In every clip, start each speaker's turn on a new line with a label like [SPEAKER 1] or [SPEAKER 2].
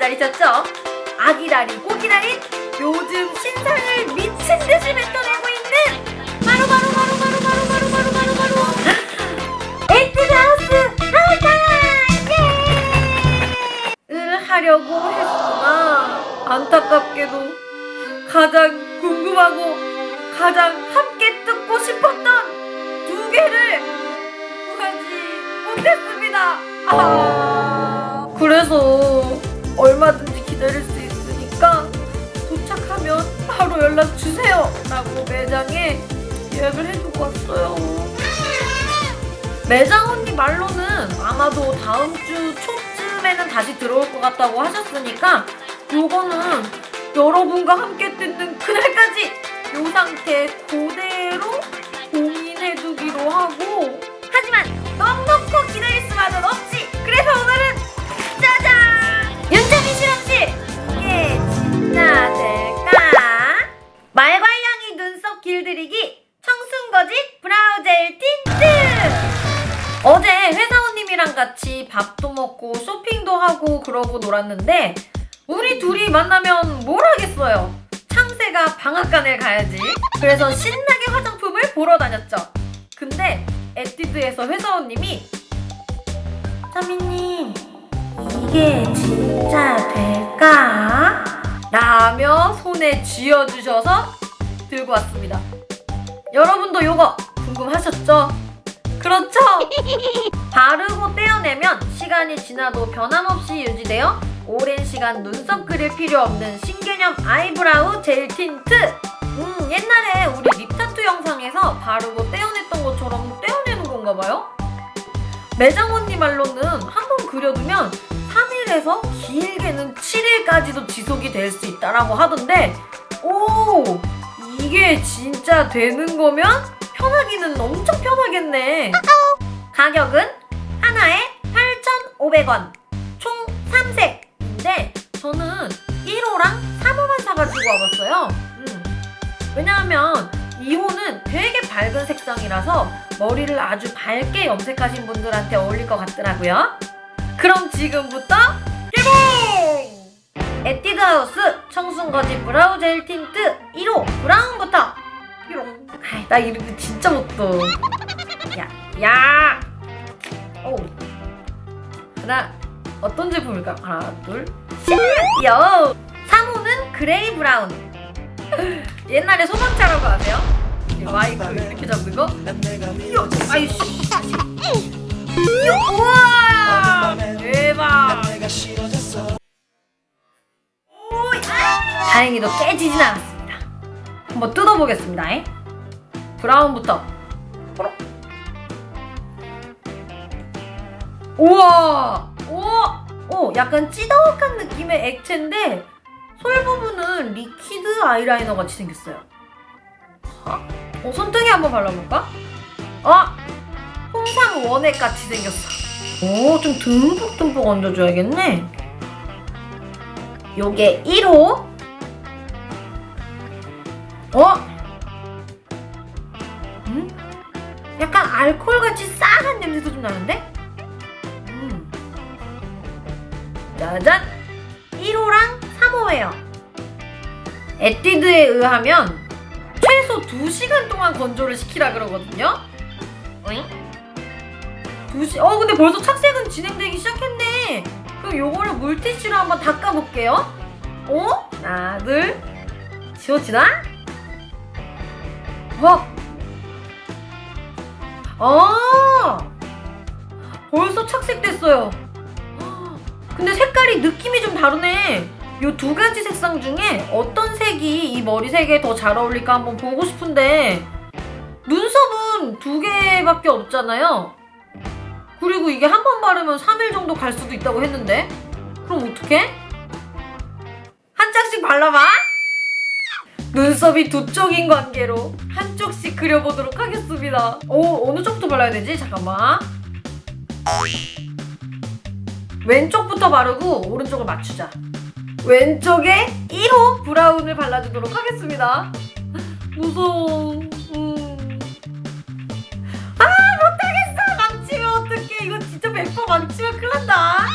[SPEAKER 1] 기다리셨죠? 아기다리 고 기다리 요즘 신상을 미친 듯이 뱉어내고 있는 바로 바로 바로 바로 바로 바로 바로 바로 바로 에트하우스 하이파이브 을 하려고 했으나 안타깝게도 가장 궁금하고 가장 함께 듣고 싶었던 두 개를 구하지 못했습니다. 아, 그래서 얼마든지 기다릴 수 있으니까 도착하면 바로 연락 주세요. 라고 매장에 예약을 해두고 왔어요. 매장 언니 말로는 아마도 다음 주 초쯤에는 다시 들어올 것 같다고 하셨으니까 요거는 여러분과 함께 뜯는 그날까지 요 상태 그 그러고 놀았는데 우리 둘이 만나면 뭘 하겠어요 참새가 방앗간을 가야지 그래서 신나게 화장품을 보러 다녔죠 근데 에뛰드에서 회사원님이 서민님 이게 진짜 될까? 라며 손에 쥐어주셔서 들고 왔습니다 여러분도 요거 궁금하셨죠? 그렇죠? 바르고 떼어내면 시간이 지나도 변함없이 유지되어 오랜 시간 눈썹 그릴 필요 없는 신개념 아이브라우 젤 틴트. 음 옛날에 우리 립타투 영상에서 바르고 떼어냈던 것처럼 떼어내는 건가 봐요? 매장 언니 말로는 한 번 그려두면 3일에서 길게는 7일까지도 지속이 될 수 있다라고 하던데 오 이게 진짜 되는 거면 편하기는 엄청 편하겠네 가격은 하나에 8,500원 총 3색인데 저는 1호랑 3호만 사가지고 와봤어요 음. 왜냐하면 2호는 되게 밝은 색상이라서 머리를 아주 밝게 염색하신 분들한테 어울릴 것 같더라고요 그럼 지금부터 개봉! 에뛰드 하우스 청순거짓 브라우 젤 틴트 1호 브라운부터 뾰롱 아이, 나 이름 진짜 못떠 야, 야! 오. 하나 어떤 제품일까? 하나 둘셋요! 3호는 그레이 브라운. 옛날에 소방차라고 아세요? 이 마이크 이렇게 잡는 거? 이요! 아이씨. 이요! 우와! 대박. 오, 다행히도 깨지진 않았습니다 한번 뜯어보겠습니다 브라운부터 우와! 우와! 오, 약간 찌덕한 느낌의 액체인데 솔 부분은 리퀴드 아이라이너 같이 생겼어요. 어? 어, 손등에 한번 발라볼까? 어? 홍상 원액 같이 생겼어. 오, 좀 듬뿍듬뿍 얹어줘야겠네. 요게 1호. 어? 음? 약간 알코올같이 싸한 냄새도 좀 나는데? 음. 짜잔! 1호랑 3호예요. 에뛰드에 의하면 최소 2시간 동안 건조를 시키라 그러거든요. 응? 2시, 어, 근데 벌써 착색은 진행되기 시작했네. 그럼 요거를 물티슈로 한번 닦아볼게요. 어? 하나, 둘. 지워지나? 어? 아! 벌써 착색됐어요. 근데 색깔이 느낌이 좀 다르네. 요 두 가지 색상 중에 어떤 색이 이 머리색에 더 잘 어울릴까 한번 보고 싶은데 눈썹은 두 개밖에 없잖아요. 그리고 이게 한 번 바르면 3일 정도 갈 수도 있다고 했는데 그럼 어떡해? 한 장씩 발라봐. 눈썹이 두 쪽인 관계로 한쪽씩 그려보도록 하겠습니다. 오, 어느 쪽부터 발라야 되지? 잠깐만. 왼쪽부터 바르고 오른쪽을 맞추자. 왼쪽에 1호 브라운을 발라주도록 하겠습니다. 무서워. 음. 아, 못하겠어. 망치면 어떡해. 이거 진짜 100% 망치면 큰일 난다.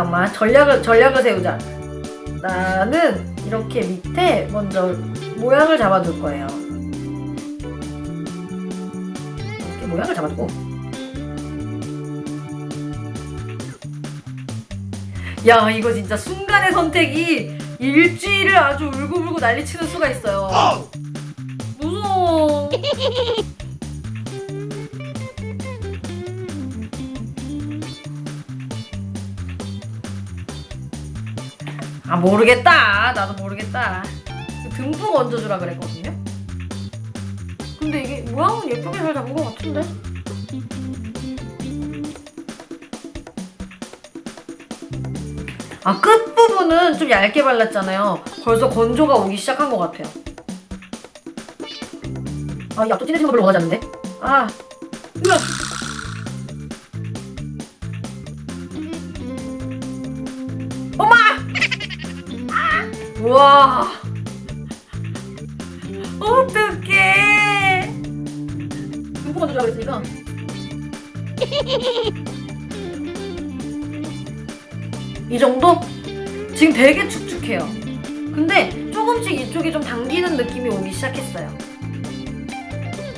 [SPEAKER 1] 잠깐만 전략을 전략을 세우자. 나는 이렇게 밑에 먼저 모양을 잡아줄 거예요. 이렇게 모양을 잡아주고. 야 이거 진짜 순간의 선택이 일주일을 아주 울고불고 난리치는 수가 있어요. 무서워. 아 모르겠다. 나도 모르겠다. 듬뿍 얹어주라 그랬거든요. 근데 이게 모양은 예쁘게 잘 잡은 것 같은데? 아 끝부분은 좀 얇게 발랐잖아요. 벌써 건조가 오기 시작한 것 같아요. 아, 이 앞쪽 진해진 거 별로 원하지 않는데? 아, 으아. 우와. 어떡해. 눈뽕 건조라고 했으니까. 이 정도? 지금 되게 축축해요. 근데 조금씩 이쪽이 좀 당기는 느낌이 오기 시작했어요.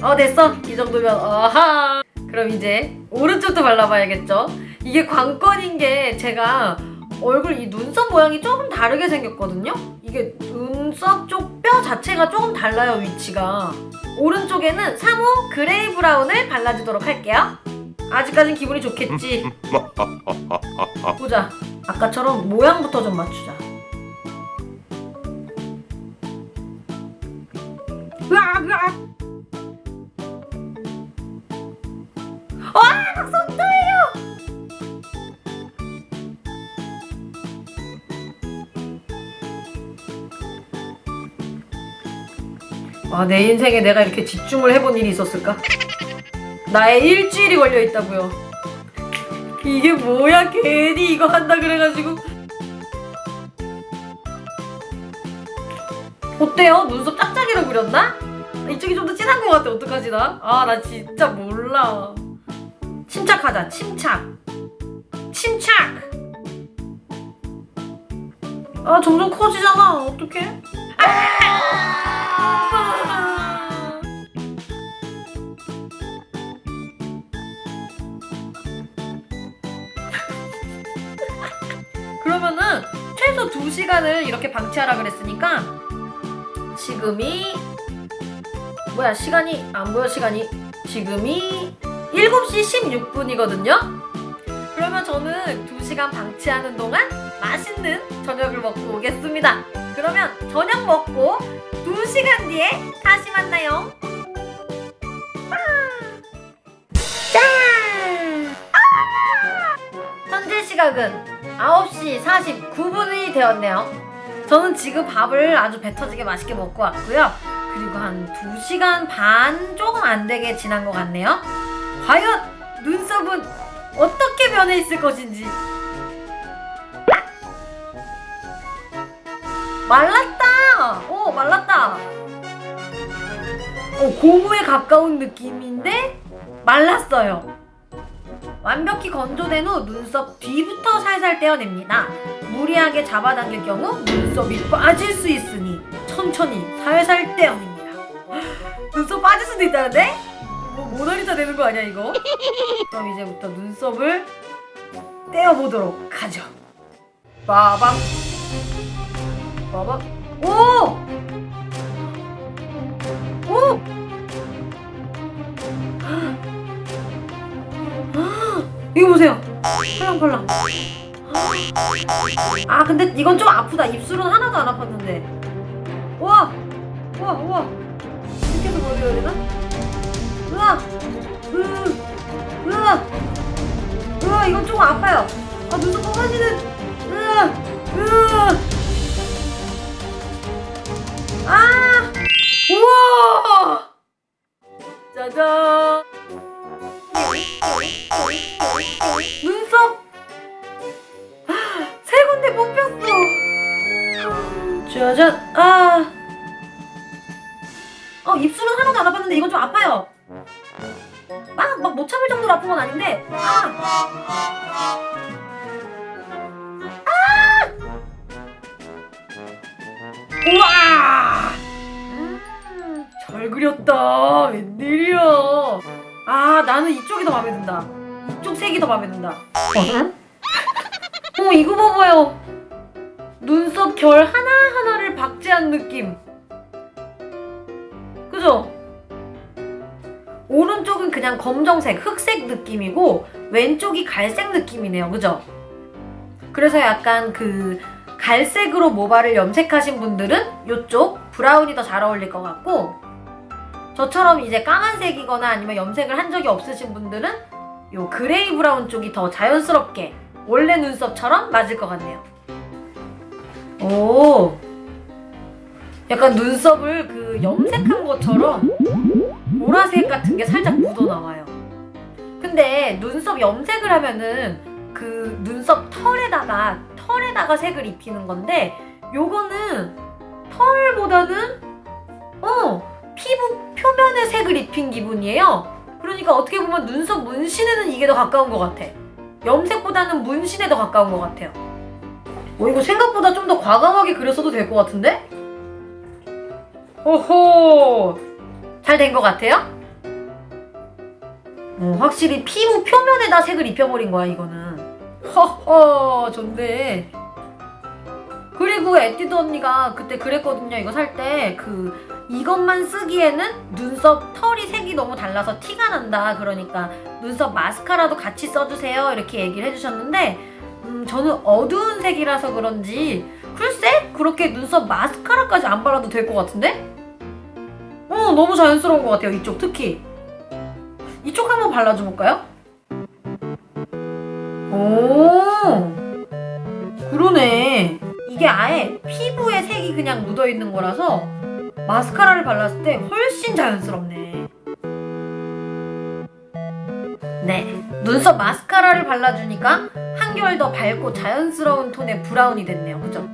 [SPEAKER 1] 어 됐어 이 정도면 어하 그럼 이제 오른쪽도 발라봐야겠죠 이게 관건인 게 제가 얼굴 이 눈썹 모양이 조금 다르게 생겼거든요? 이게 눈썹 쪽 뼈 자체가 조금 달라요 위치가. 오른쪽에는 3호 그레이 브라운을 발라주도록 할게요. 아직까진 기분이 좋겠지? 보자. 아까처럼 모양부터 좀 맞추자. 으악 으악. 와, 박수 아, 내 인생에 내가 이렇게 집중을 해본 일이 있었을까? 나의 일주일이 걸려 있다고요. 이게 뭐야, 괜히 이거 한다 그래가지고. 어때요? 눈썹 짝짝이로 그렸나? 이쪽이 좀 더 진한 것 같아. 어떡하지, 나? 아, 나 진짜 몰라. 침착하자 침착 침착 아 점점 커지잖아 어떡해 아! 최소 2시간을 이렇게 방치하라 그랬으니까 지금이 뭐야 시간이 안 보여 시간이 지금이 7시 16분이거든요. 그러면 저는 2시간 방치하는 동안 맛있는 저녁을 먹고 오겠습니다. 그러면 저녁 먹고 2시간 뒤에 다시 만나요. 아! 짠! 아! 현재 시각은 9시 49분이 되었네요. 저는 지금 밥을 아주 배 터지게 맛있게 먹고 왔고요. 그리고 한 2시간 반 조금 안 되게 지난 것 같네요. 과연 눈썹은 어떻게 변해 있을 것인지 말랐다 오 말랐다 오 고무에 가까운 느낌인데 말랐어요 완벽히 건조된 후 눈썹 뒤부터 살살 떼어냅니다 무리하게 잡아당길 경우 눈썹이 빠질 수 있으니 천천히 살살 떼어냅니다 눈썹 빠질 수도 있다는데? 뭐 모나리자 되는 거 아니야 이거? 그럼 이제부터 눈썹을 떼어보도록 하죠. 빠밤. 빠밤. 오! 오! 이거 보세요. 펄랑펄랑. 아 근데 이건 좀 아프다. 입술은 하나도 안 아팠는데. 우와! 우와 우와. 이렇게 해서 보여줘야 되나? 으아! 으, 으아! 으아, 이건 조금 아파요. 아, 눈썹 뽑아지는, 으아! 으아! 아! 우와! 짜잔! 눈썹! 세 군데 뽑혔어. 짜잔. 아어 입술은 하나도 안 아팠는데 이건 좀 아파요. 아, 막막 못 참을 정도로 아픈 건 아닌데. 아. 아! 아! 우와! 음, 잘 그렸다. 웬일이야. 아, 나는 이쪽이 더 마음에 든다. 이쪽 색이 더 마음에 든다. 어, 이거 봐봐요. 눈썹 결 하나 하나를 박제한 느낌. 그죠? 오른쪽은 그냥 검정색, 흑색 느낌이고, 왼쪽이 갈색 느낌이네요. 그죠? 그래서 약간 그 갈색으로 모발을 염색하신 분들은 이쪽 브라운이 더 잘 어울릴 것 같고 저처럼 이제 까만색이거나 아니면 염색을 한 적이 없으신 분들은 요 그레이 브라운 쪽이 더 자연스럽게 원래 눈썹처럼 맞을 것 같네요. 오, 약간 눈썹을 그 염색한 것처럼 보라색 같은 게 살짝 묻어 나와요. 근데 눈썹 염색을 하면은 그 눈썹 털에다가 털에다가 색을 입히는 건데 요거는 털보다는 어 피부 표면에 색을 입힌 기분이에요. 그러니까 어떻게 보면 눈썹 문신에는 이게 더 가까운 것 같아. 염색보다는 문신에 더 가까운 것 같아요. 어 이거 생각보다 좀 더 과감하게 그렸어도 될 것 같은데? 오호 잘 된 것 같아요? 어, 확실히 피부 표면에다 색을 입혀버린 거야 이거는 허허 좋네 그리고 에뛰드 언니가 그때 그랬거든요 이거 살 때 그 이것만 쓰기에는 눈썹 털이 색이 너무 달라서 티가 난다 그러니까 눈썹 마스카라도 같이 써주세요 이렇게 얘기를 해주셨는데 음, 저는 어두운 색이라서 그런지 글쎄 그렇게 눈썹 마스카라까지 안 발라도 될 것 같은데? 어 너무 자연스러운 것 같아요 이쪽 특히 이쪽 한번 발라줘 볼까요? 오 그러네 이게 아예 피부에 색이 그냥 묻어 있는 거라서 마스카라를 발랐을 때 훨씬 자연스럽네. 네 눈썹 마스카라를 발라주니까 한결 더 밝고 자연스러운 톤의 브라운이 됐네요. 그죠?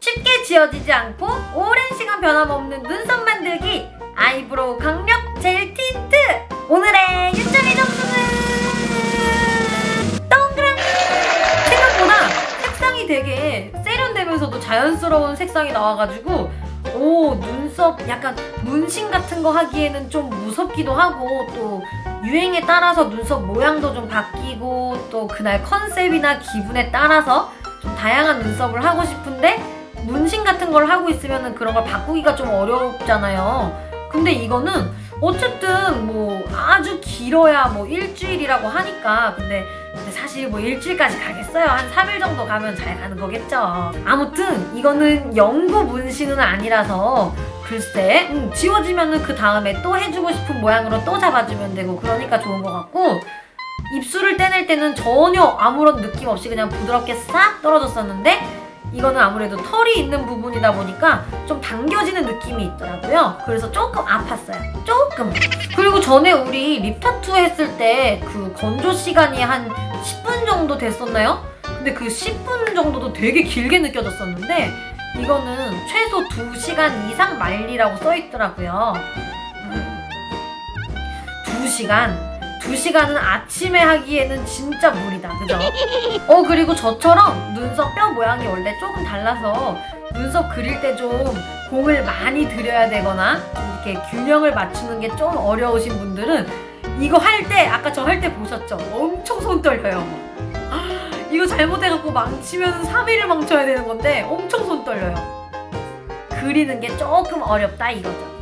[SPEAKER 1] 쉽게 지워지지 않고 오랜 시간 변함없는 눈썹 만들기 아이브로우 강력 젤 틴트! 오늘의 윤정의 점수는 동그라미! 생각보다 색상이 되게 세련되면서도 자연스러운 색상이 나와가지고 오 눈썹 약간 문신 같은 거 하기에는 좀 무섭기도 하고 또 유행에 따라서 눈썹 모양도 좀 바뀌고 또 그날 컨셉이나 기분에 따라서 좀 다양한 눈썹을 하고 싶은데 문신 같은 걸 하고 있으면 그런 걸 바꾸기가 좀 어렵잖아요. 근데 이거는 어쨌든 뭐 아주 길어야 뭐 일주일이라고 하니까 근데, 근데 사실 뭐 일주일까지 가겠어요. 한 3일 정도 가면 잘 가는 거겠죠. 아무튼 이거는 영구 문신은 아니라서 글쎄 음, 지워지면은 그 다음에 또 해주고 싶은 모양으로 또 잡아주면 되고 그러니까 좋은 것 같고 입술을 떼낼 때는 전혀 아무런 느낌 없이 그냥 부드럽게 싹 떨어졌었는데 이거는 아무래도 털이 있는 부분이다 보니까 좀 당겨지는 느낌이 있더라고요. 그래서 조금 아팠어요. 조금. 그리고 전에 우리 립 타투 했을 때 그 건조 시간이 한 10분 정도 됐었나요? 근데 그 10분 정도도 되게 길게 느껴졌었는데 이거는 최소 2시간 이상 말리라고 써 있더라고요. 2시간. 2시간은 아침에 하기에는 진짜 무리다. 그죠? 어, 그리고 저처럼 눈썹 뼈 모양이 원래 조금 달라서 눈썹 그릴 때 좀 공을 많이 들여야 되거나 이렇게 균형을 맞추는 게 좀 어려우신 분들은 이거 할 때, 아까 저 할 때 보셨죠? 엄청 손 떨려요. 이거 잘못해갖고 망치면 3일을 망쳐야 되는 건데 엄청 손 떨려요. 그리는 게 조금 어렵다 이거죠.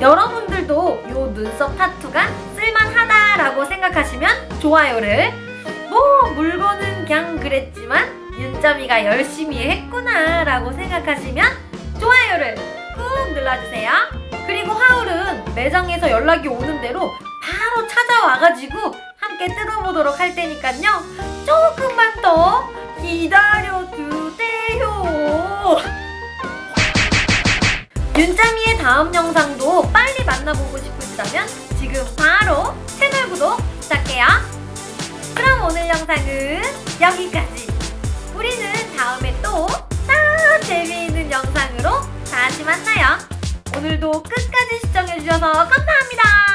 [SPEAKER 1] 여러분들도 요 눈썹 타투가 쓸만하다라고 생각하시면 좋아요를 뭐 물건은 그냥 그랬지만 윤점이가 열심히 했구나라고 생각하시면 좋아요를 꾹 눌러주세요. 그리고 하울은 매장에서 연락이 오는 대로 바로 찾아와가지고 함께 뜯어보도록 할 테니까요. 조금만 더 기다려주세요. 윤짱이의 다음 영상도 빨리 만나보고 싶으시다면 지금 바로 채널 구독 부탁해요. 그럼 오늘 영상은 여기까지. 우리는 다음에 또더 재미있는 영상으로 다시 만나요. 오늘도 끝까지 시청해주셔서 감사합니다.